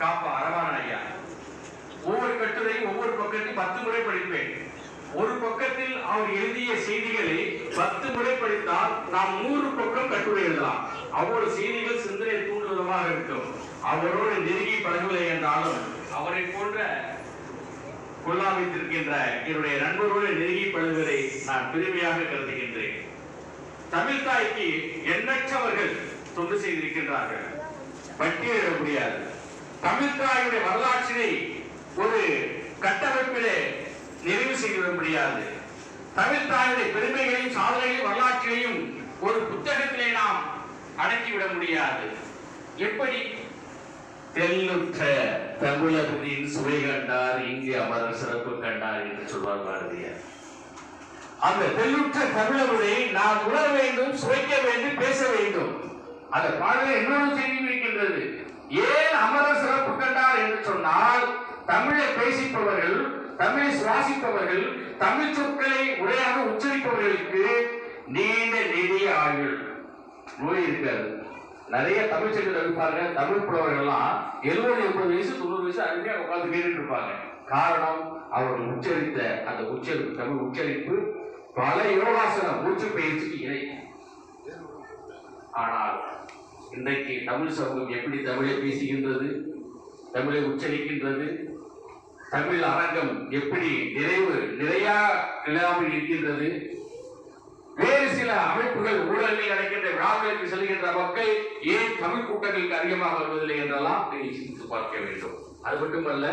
காப்பா அரவான ஐயா ஒவ்வொரு கட்டுரையும் ஒவ்வொரு பக்கத்தையும் பத்து முறை படிப்பேன். ஒரு பக்கத்தில் அவர் எழுதிய செய்திகளை பத்து முறை படித்தால் நாம் நூறு பக்கம் கட்டுரை எழுதலாம். அவ்வளவு செய்திகள் சிந்தனை தூண்டுவதாக இருக்கும். அவரோடு நெருங்கி பழகவில்லை என்றாலும் அவரை போன்ற கொல்லா வைத்திருக்கின்ற என்னுடைய நண்பரோடு நெருங்கி பழகுவதை நான் பெருமையாக கருதுகின்றேன். தமிழ் தாய்க்கு எண்ணற்றவர்கள் தொண்டு செய்திருக்கின்றார்கள். பட்டியலிட முடியாது. தமிழ் தாயுடைய வரலாற்றினை ஒரு கட்டமைப்பிலே நிறைவு செய்துவிட முடியாது. தமிழ் தாயுடைய பெருமைகளையும் சாதனைகளையும் வரலாற்றையும் ஒரு புத்தகத்திலே நாம் அடக்கிவிட முடியாது. எப்படி? தெல்லுற்ற தமிழகத்தின் சுவை கண்டார் இங்கு அமரர் சிறப்பு கண்டார் என்று சொல்வார் பாரதியார். அந்த தெல்லுற்ற தமிழருடைய நாம் உணர வேண்டும் சுவைக்க வேண்டும் பேச வேண்டும். அந்த பாடலில் இன்னொரு செய்தி இருக்கின்றது. ஏன் அமரர் சிறப்பு கண்டார் என்று சொன்னால் தமிழை பேசிப்பவர்கள் தமிழை சுவாசிப்பவர்கள் தமிழ் சொற்களை உரையாக உச்சரிப்பவர்களுக்கு நீண்ட நெடிய ஆயுள். நோய் இருக்காது. நிறைய தமிழ் செல்கள் இருப்பாங்க தமிழ் புலவர்கள்லாம் எழுபது எண்பது வயசு தொண்ணூறு வயசு அருமையாக உட்கார்ந்து கேட்டுட்டு இருப்பாங்க காரணம் அவர்கள் உச்சரித்த அந்த உச்சரிப்பு தமிழ் உச்சரிப்பு பல யோகாசன மூச்சு பயிற்சிக்கு இணை. ஆனால் இன்றைக்கு தமிழ் சமூகம் எப்படி தமிழை பேசுகின்றது தமிழை உச்சரிக்கின்றது தமிழ் அரங்கம் எப்படி நிறைவு நிறையா இல்லாமல் இருக்கின்றது வேறு சில அமைப்புகள் ஊழலில் நடக்கின்ற விழாக்களுக்கு செல்கின்ற மக்கள் ஏன் தமிழ் கூட்டங்களுக்கு அதிகமாக வருவதில்லை என்றெல்லாம் நீங்கள் சிந்தித்து பார்க்க வேண்டும். அது மட்டுமல்ல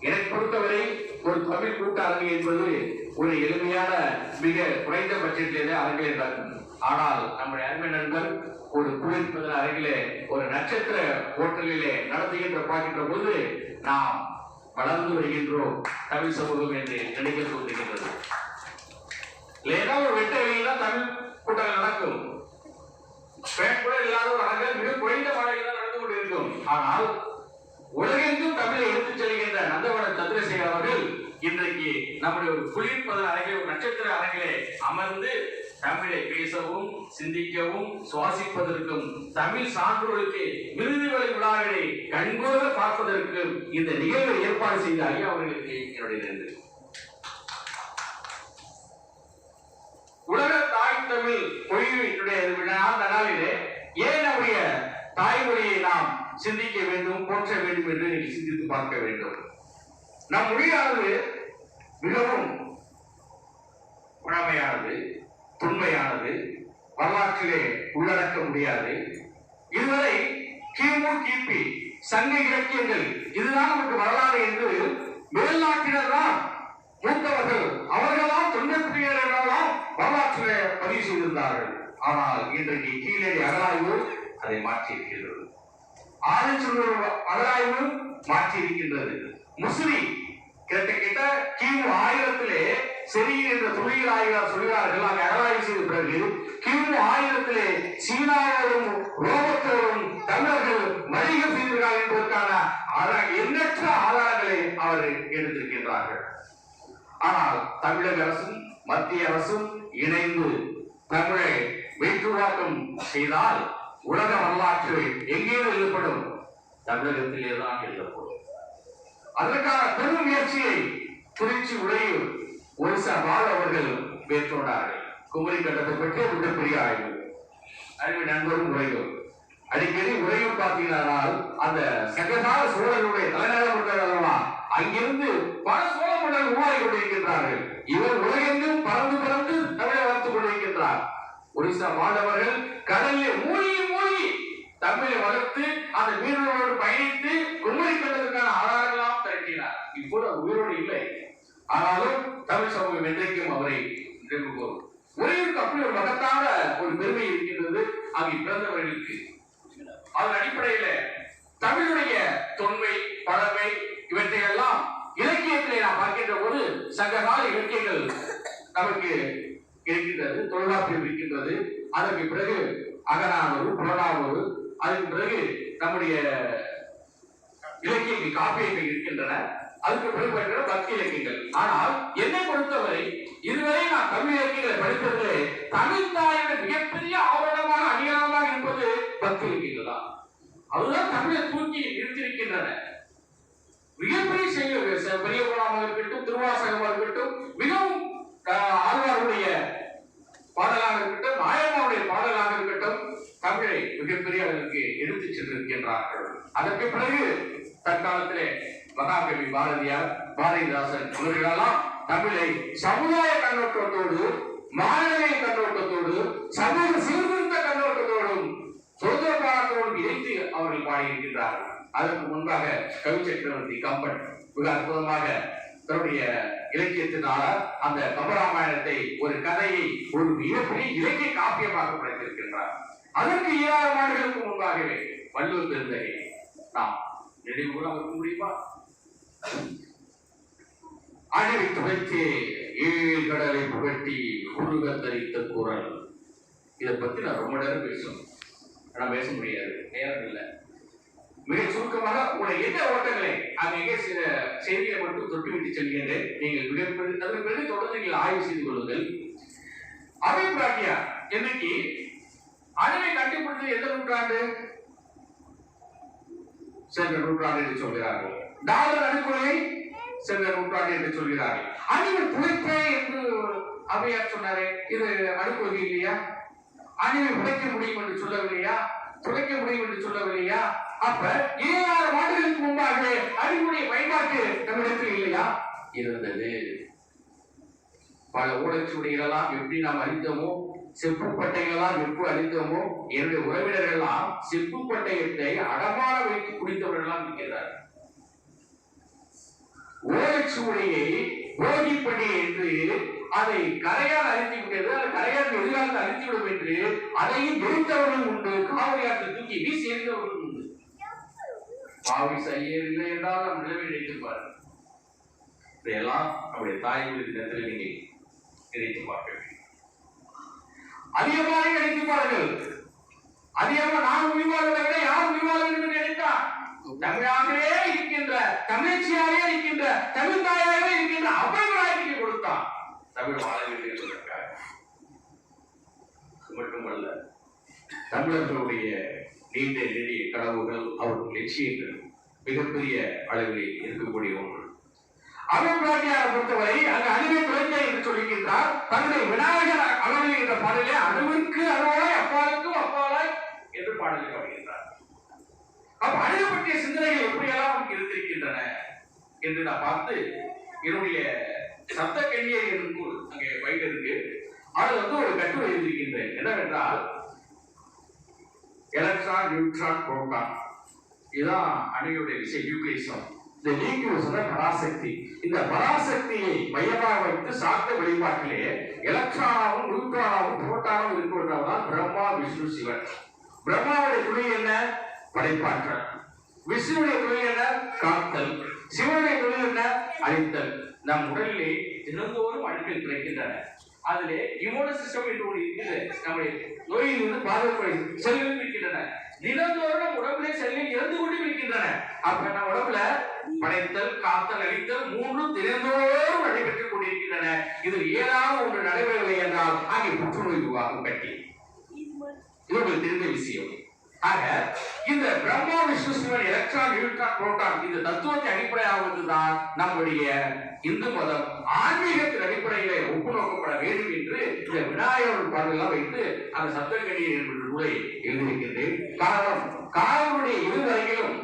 எனக்கு பொறுத்தவரை ஒரு தமிழ் கூட்ட அரங்கு என்பது ஒரு எளிமையான மிக குறைந்த பட்ஜெட்டிலே அரங்கை நடக்கும் ஆனால் நம்முடைய அருமை நண்பர் ஒரு குளிர்பதன அருகிலே ஒரு நட்சத்திர ஹோட்டலிலே நடத்துகின்ற பார்க்கின்ற போது நாம் வளர்ந்து வருகின்றோம் தமிழ் சமூகம் என்று நினைக்க தோன்றுகின்றது இல்லைன்னா ஒரு வெட்ட வெளியில தமிழ் கூட்டங்கள் நடக்கும். கூட இல்லாத ஒரு அரங்கில் மிக குறைந்த மழையில் தான் நடந்து கொண்டிருக்கும். ஆனால் உலகெங்கும் தமிழை எடுத்துச் செல்கின்ற நந்தவன சந்திரசேகர் அவர்கள் இன்றைக்கு நம்முடைய ஒரு குளிர்பதன் அரங்கில் ஒரு நட்சத்திர அரங்கிலே அமர்ந்து தமிழை பேசவும் சிந்திக்கவும் சுவாசிப்பதற்கும் தமிழ் சான்றோருக்கு விருதுகளை விழாவினை கண்கோர பார்ப்பதற்கும் இந்த நிகழ்வை ஏற்பாடு செய்த ஐயா அவர்களுக்கு என்னுடைய நன்றி. உலக தாய் தமிழ் மொழியினுடைய விழா அந்த நாளிலே ஏன் நம்முடைய தாய்மொழியை நாம் சிந்திக்க வேண்டும் போற்ற வேண்டும் என்று நீங்கள் சிந்தித்து பார்க்க வேண்டும்? நம் மொழியானது மிகவும் பழமையானது தொன்மையானது வரலாற்றிலே உள்ளடக்க முடியாது. இதுவரை கிமு கிபி சங்க இலக்கியங்கள் இதுதான் நமக்கு வரலாறு என்று மேல்நாட்டினர் தான் மூத்தவர்கள் அவர்களால் தொண்ணூற்றியர் வரலாற்றிலே பதிவு செய்திருந்தார்கள். ஆனால் இன்றைக்கு கீழே அகராய்வு அதை மாற்றி இருக்கின்றது ஆரஞ்சூர் அகராய்வு மாற்றி இருக்கின்றது முஸ்லி கிட்ட கிட்ட கிமு ஆயிரத்திலே செரியின் என்ற தொழில் ஆய்வாளர் சொல்கிறார்கள். அங்கே அகராய்வு செய்த பிறகு கிமு ஆயிரத்திலே சீனாவோடும் ரோமத்தோடும் தமிழர்கள் வணிகம் செய்திருக்கார்கள் என்பதற்கான ஆதார- எண்ணற்ற ஆதாரங்களை அவர் எடுத்திருக்கின்றார்கள். ஆனால் தமிழக அரசும் மத்திய அரசும் இணைந்து தமிழை வெற்றுவாக்கம் செய்தால் உலக வரலாற்று எங்கே எழுதப்படும் தமிழகத்திலே தான் எழுதப்படும் அதற்கான பெரும் முயற்சியை திருச்சி உடையூர் ஒரிசா பால் அவர்கள் மேற்கொண்டார்கள். குமரி கட்டத்தை பற்றி மிகப்பெரிய ஆய்வு அறிவு நண்பரும் உரையும் அடிக்கடி உரையும் பார்த்தீங்கன்னா அந்த சங்ககால சோழர்களுடைய தலைநகரம் இருக்கிறது அங்கிருந்து பல சோழ மன்னர்கள் உருவாகி கொண்டிருக்கின்றார்கள். இவர் உலகெங்கும் பறந்து பறந்து தமிழை வளர்த்துக் கொண்டிருக்கின்றார். ஒரிசா மாணவர்கள் கடலில் மூழ்கி மூழ்கி தமிழை வளர்த்து அந்த மீனவர்களோடு பயணித்து குமரி கண்டதற்கான ஆதாரங்களாம் திரட்டினார் இப்போது அவர் உயிரோடு இல்லை ஆனாலும் தமிழ் சமூகம் என்றைக்கும் அவரை நினைவு கூறும் அப்படி ஒரு மகத்தான ஒரு பெருமை இருக்கின்றது அங்கே பிறந்தவர்களுக்கு. அதன் அடிப்படையில தமிழுடைய தொன்மை பழமை இவற்றையெல்லாம் இலக்கியத்திலே நாம் பார்க்கின்ற போது சங்ககால இலக்கியங்கள் நமக்கு இருக்கின்றது தொழிலாற்றில் இருக்கின்றது. அதற்கு பிறகு அகநானூறு புறநானூறு அதற்கு பிறகு நம்முடைய இலக்கியங்கள் காப்பியங்கள் இருக்கின்றன. அதுக்கு பிறகு வருகிற பக்தி இலக்கியங்கள். ஆனால் என்னை பொறுத்தவரை இதுவரை நான் தமிழ் இலக்கியங்களை படித்ததிலே தமிழ் தாயோட மிகப்பெரிய ஆவணமான அடியாளமாக இருப்பது பக்தி இலக்கியங்கள் தான் அதுதான் தமிழை தூக்கி நிறுத்தியிருக்கின்றன மிகப்பெரிய செய்தி பெரிய புராணமாக இருக்கட்டும் திருவாசகமாக இருக்கட்டும் மிகவும் ஆஹ், சென்றிருக்கின்றார்கள் அதற்கு பிறகு தற்காலத்திலே மகாகவி பாரதியார் பாரதிதாசன் இவர்களெல்லாம் தமிழை சமுதாய கண்ணோட்டத்தோடு மாநில கண்ணோட்டத்தோடு சமூக சீர்திருத்த கண்ணோட்டத்தோடும் சுதந்திர போராட்டத்தோடும் இணைத்து அவர்கள் பாடியிருக்கின்றார்கள். அதற்கு முன்பாக கவி சக்கரவர்த்தி கம்பன் மிக அற்புதமாக தன்னுடைய இலக்கியத்தினால அந்த கம்பராமாயணத்தை ஒரு கதையை ஒரு மிகப்பெரிய இலக்கிய காப்பியமாக படைத்திருக்கின்றார். அதற்கு ஈராயிரம் ஆண்டுகளுக்கு முன்பாகவே வள்ளுவர் பெருந்தகை. நாம் நினைவு கூட அவருக்கு முடியுமா? அழிவை துவைத்தே ஏழு கடலை புகட்டி குறுக தரித்த குரல். இதை பத்தி நான் ரொம்ப நேரம் பேசணும். ஆனா பேச முடியாது. நேரம் இல்லை. மிக சுருக்கமாக உங்களை எந்த ஓட்டங்களே அங்கே சில செய்தியை மட்டும் தொட்டுவிட்டு செல்கிறது நீங்கள் விடுப்பது அதற்கு பிறகு தொடர்ந்து நீங்கள் ஆய்வு செய்து கொள்ளுங்கள். அதே பிராட்டியா இன்னைக்கு அணுவை கண்டுபிடித்தது எந்த நூற்றாண்டு? சென்ற நூற்றாண்டு என்று சொல்கிறார்கள். டாலர் அணுகுலை சென்ற நூற்றாண்டு என்று சொல்கிறார்கள். அணுவை துளைப்பே என்று அவையார் சொன்னாரே இது அணுகொள்கை இல்லையா? அணுவை உடைக்க முடியும் என்று சொல்லவில்லையா? துளைக்க முடியும் என்று சொல்லவில்லையா? அப்ப ஏழாயிரம் ஆண்டுகளுக்கு முன்பாக அறிவுடைய பயன்பாட்டு நம்மிடத்தில் இல்லையா? இருந்தது. பல ஓலைச்சுவடிகளெல்லாம் எப்படி நாம் அறிந்தோமோ செப்பு பட்டைகளெல்லாம் எப்போ அறிந்தோமோ என்னுடைய உறவினர்கள் எல்லாம் செப்பு பட்டயத்தை அடமான வைத்து குடித்தவர்களெல்லாம் இருக்கிறார்கள். ஓலைச்சுவடியை போகிப்படி என்று அதை கரையால் அழித்து விட்டது அந்த கரையால் எதிர்காலத்தில் அழித்து விடும் என்று அதையும் தெரிந்தவர்கள் உண்டு. காவிரியாற்றில் தூக்கி வீசி எறிந்தவர்கள் பாவி செய்யவில்லை என்றால் நம் நிலைமை நினைத்துப்பார் இதையெல்லாம் நம்முடைய தாய்மொழி நேரத்தில் நீங்கள் நினைத்து பார்க்க வேண்டும். அதிகமாக நினைத்து பாருங்கள். அதிகமாக நான் உயிர்வாழ்வதை விட யார் உயிர்வாழ என்று நினைத்தார்? தமிழாகவே இருக்கின்ற தமிழ்ச்சியாகவே இருக்கின்ற தமிழ் தாயாகவே இருக்கின்ற அவ்வளவு கொடுத்தான். தமிழ் வாழ வேண்டும் என்பதற்காக மட்டுமல்ல தமிழர்களுடைய நீண்ட நெடிய கனவுகள் அவர்கள் லட்சியங்கள் மிகப்பெரிய அளவில் இருக்கக்கூடிய ஒன்று. அருள்பிராட்டியாரை பொறுத்தவரை அங்கு அணுவை குறைந்த என்று சொல்லுகின்றார் தன்னுடைய விநாயகர் அளவில் என்ற பாடலே அணுவிற்கு அணுவாய் அப்பாலுக்கும் அப்பாலாய் என்று பாடலில் பாடுகின்றார். அப்ப அணுகு பற்றிய சிந்தனைகள் எப்படியெல்லாம் நமக்கு இருந்திருக்கின்றன என்று நான் பார்த்து என்னுடைய சப்த கண்ணியர் என்று அங்கே வைத்து இருக்கு அதில் வந்து ஒரு கட்டுரை எழுதியிருக்கின்றேன். என்னவென்றால் எலக்ட்ரான் நியூட்ரான் புரோட்டான் இதுதான் அணுகுடைய விஷயம் நியூக்ளியஸும் இந்த நியூக்ளியஸ் பராசக்தி. இந்த பராசக்தியை மையமாக வைத்து சாத்த வழிபாட்டிலே எலக்ட்ரானாவும் நியூட்ரானாவும் புரோட்டானாவும் இருக்கின்றவர்தான் பிரம்மா விஷ்ணு சிவன். பிரம்மாவுடைய தொழில் என்ன? படைப்பாற்றல். விஷ்ணுடைய தொழில் என்ன? காத்தல். சிவனுடைய தொழில் என்ன? அழித்தல். நம் உடலிலே தினந்தோறும் அழுக்கள் கிடைக்கின்றன அதுல இம்யூன சிஸ்டம் என்று ஒரு இருக்குது நம்முடைய நோயில் இருந்து பாதுகாப்பு செல்கள் இருக்கின்றன தினந்தோறும் உடம்புல உடம்பிலே செல்கள் இறந்து கொண்டு இருக்கின்றன அப்ப நம்ம உடம்புல? படைத்தல் காத்தல் அழித்தல் மூன்றும் தினந்தோறும் நடைபெற்றுக் கொண்டிருக்கின்றன. இது ஏதாவது ஒன்று நடைபெறவில்லை என்றால் அங்கே புற்றுநோய் உருவாகும் கட்டி இது உங்களுக்கு தெரிந்த விஷயம். ஆக இந்த Brahma Vishnu Sivan electron neutron proton இந்த தத்துவத்தை அடிப்படையாக தான் நம்முடைய இந்து மதம் ஆன்மீக அடிப்படையிலே ஒப்புநோக்கப்பட வேண்டும் என்று இந்த விநாயகர் பாடலாம் வைத்து அந்த சப்தக்கணியர் என்று நூலை எழுதியிருக்கின்றேன். காரணம் காலனுடைய இருவரையிலும்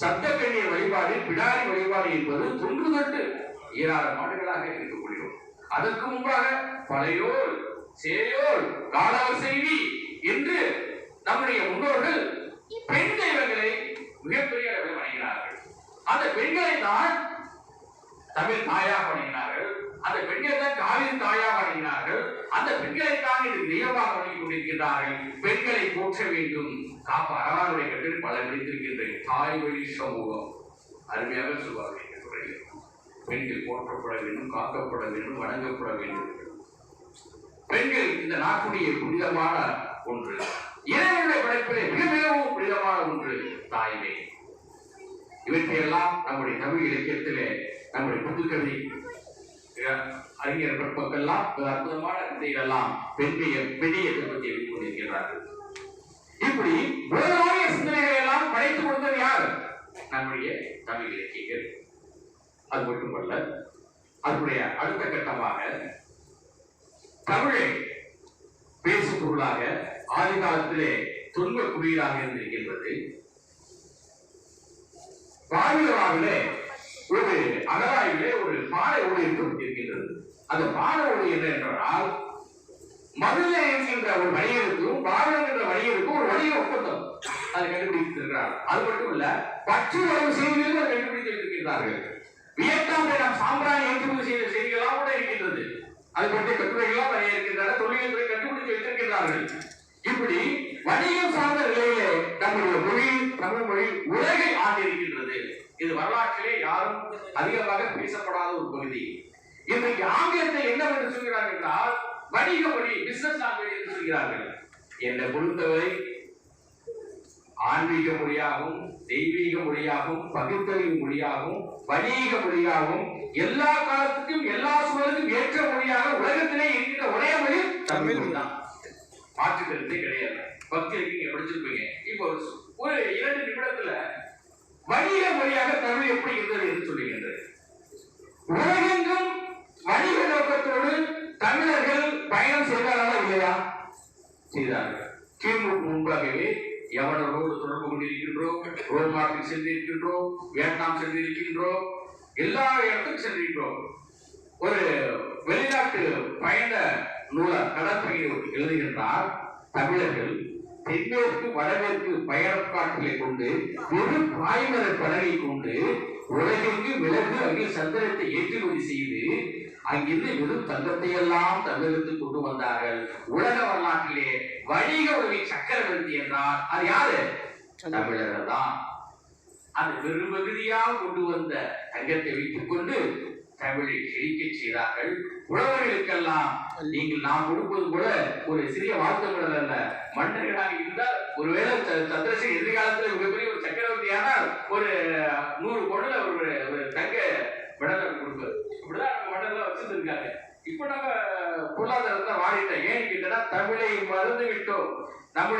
சப்தக்கணியர் வழிபாடு பிடாரி வழிபாடு என்பது தொன்று தொட்டு ஏராளம் ஆண்டுகளாக இருக்கக்கூடியது அதற்கு முன்பாக பழையோர் சேயோர் காலவர் செய்தி என்று நம்முடைய முன்னோர்கள் பெண் தெய்வங்களை மிகப்பெரிய அளவில் வணங்கினார்கள். அந்த பெண்களை தான் தமிழ் தாயாக வணங்கினார்கள். அந்த பெண்கள் தான் காவிரி தாயாக வணங்கினார்கள் அந்த பெண்களை தான் இது தெய்வமாக வணங்கி கொண்டிருக்கிறார்கள் பெண்களை போற்ற வேண்டும். காப்ப அறவாருடைய கட்டில் பல பிடித்திருக்கின்றேன் தாய் வழி சமூகம். அருமையாக சொல்வார்கள் இந்த துறையில் பெண்கள் போற்றப்பட வேண்டும் காக்கப்பட வேண்டும் வணங்கப்பட வேண்டும். பெண்கள் இந்த நாட்டுடைய புனிதமான ஒன்று. இறைவனுடைய படைப்பிலே மிக மிகவும் புனிதமான ஒன்று தாய்மை. இவற்றையெல்லாம் நம்முடைய தமிழ் இலக்கியத்திலே நம்முடைய புதுக்கவி அறிஞர் பிற்பக்கெல்லாம் அற்புதமான கதைகளெல்லாம் பெண்மைய பெரிய பற்றி எடுத்துக் கொண்டிருக்கிறார்கள் இப்படி உலகளாவிய சிந்தனைகளை எல்லாம் படைத்து கொடுத்தது யார்? நம்முடைய தமிழ் இலக்கியங்கள் அது மட்டுமல்ல அதனுடைய அடுத்த கட்டமாக தமிழை பேசும் பொருளாக ஆதி காலத்திலே துன்ப குடியீடாக இருந்திருக்கின்றது. பாவியலாவிலே ஒரு அகராய்விலே ஒரு பாறை ஓடு இருக்கின்றது அந்த பாறை ஓடு என்ன என்றால் மதுரை என்கின்ற ஒரு வணிகருக்கும் பாரதம் என்ற வணிகருக்கும் ஒரு வணிக ஒப்பந்தம். அதை கண்டுபிடித்திருக்கிறார். அது மட்டும் இல்ல பற்று வரவு செய்திகளும் அதை கண்டுபிடித்து வைத்திருக்கிறார்கள் நாம் சாம்பிராணி ஏற்றுமதி செய்த செய்திகளாக கூட இருக்கின்றது. அது பற்றிய கட்டுரைகளாக நிறைய இருக்கின்றன தொழில் கண்டுபிடித்து வைத்திருக்கிறார்கள் இப்படி வணிகம் சார்ந்த நிலையிலே நம்முடைய மொழி தமிழ் மொழி உலகை ஆண்டிருக்கின்றது. இது வரலாற்றிலே யாரும் அதிகமாக பேசப்படாத ஒரு பகுதி. இன்றைக்கு ஆங்கிலத்தை என்னவென்று சொல்கிறார்கள் என்றால் வணிக மொழி பிசினஸ் லாங்குவேஜ் என்று சொல்கிறார்கள். என்னை பொறுத்தவரை ஆன்மீக மொழியாகவும் தெய்வீக மொழியாகவும் பகுத்தறிவு மொழியாகவும் வணிக மொழியாகவும் எல்லா காலத்துக்கும் எல்லா சூழலுக்கும் ஏற்ற மொழியாக உலகத்திலே இருக்கிற ஒரே மொழி தமிழ் தான். மாற்று கிடையாது. பக்தி நீங்க படிச்சிருப்பீங்க. இப்போ ஒரு இரண்டு நிமிடத்துல வணிக மொழியாக தமிழ் எப்படி இருந்தது என்று சொல்லுகின்றது உலகெங்கும் வணிக நோக்கத்தோடு தமிழர்கள் பயணம் செய்தார்களா இல்லையா செய்தார்கள் கிமுக்கு முன்பாகவே யவனரோடு தொடர்பு கொண்டிருக்கின்றோம் சென்றிருக்கின்றோம் வியட்நாம் சென்றிருக்கின்றோம் எல்லா இடத்துக்கும் சென்றிருக்கிறோம் ஒரு வெளிநாட்டு பயண நூலர் கடற்பயணம் எழுதுகின்றார். தமிழர்கள் தென்மேற்கு வடமேற்கு பயணக்காட்டிலை கொண்டு ஒரு பாய்மர படகை கொண்டு உலகிற்கு விலகு அங்கே சந்திரத்தை ஏற்றுமதி செய்து அங்கிருந்து வெறும் தங்கத்தை எல்லாம் தமிழகத்துக்கு கொண்டு வந்தார்கள். உலக வரலாற்றிலே வணிக உலகின் சக்கரவர்த்தி என்றால் அது யாரு? தமிழர்கள் தான் அந்த பெரும்பகுதியாக கொண்டு வந்த தங்கத்தை வைத்துக் கொண்டு தமிழை செழிக்க செய்தார்கள். உழவர்களுக்கெல்லாம் நீங்கள் நாம் கொடுப்பது கூட ஒரு சிறிய வாழ்த்துக்கள் அல்ல. மன்னர்களாக இருந்தால் ஒருவேளை சந்திரசேகர் எதிர்காலத்தில் மிகப்பெரிய ஒரு சக்கரவர்த்தியானால் ஒரு நூறு பொருள் ஒரு ஒரு தங்க மெடல் கொடுப்பாரு. இப்படிதான் நம்ம மெடல்லாம் வச்சிருந்திருக்காங்க. இப்ப நம்ம பொருளாதாரத்தை வாடிட்டோம் ஏன்னு கேட்டா தமிழை மறந்து விட்டோம் நம்முடைய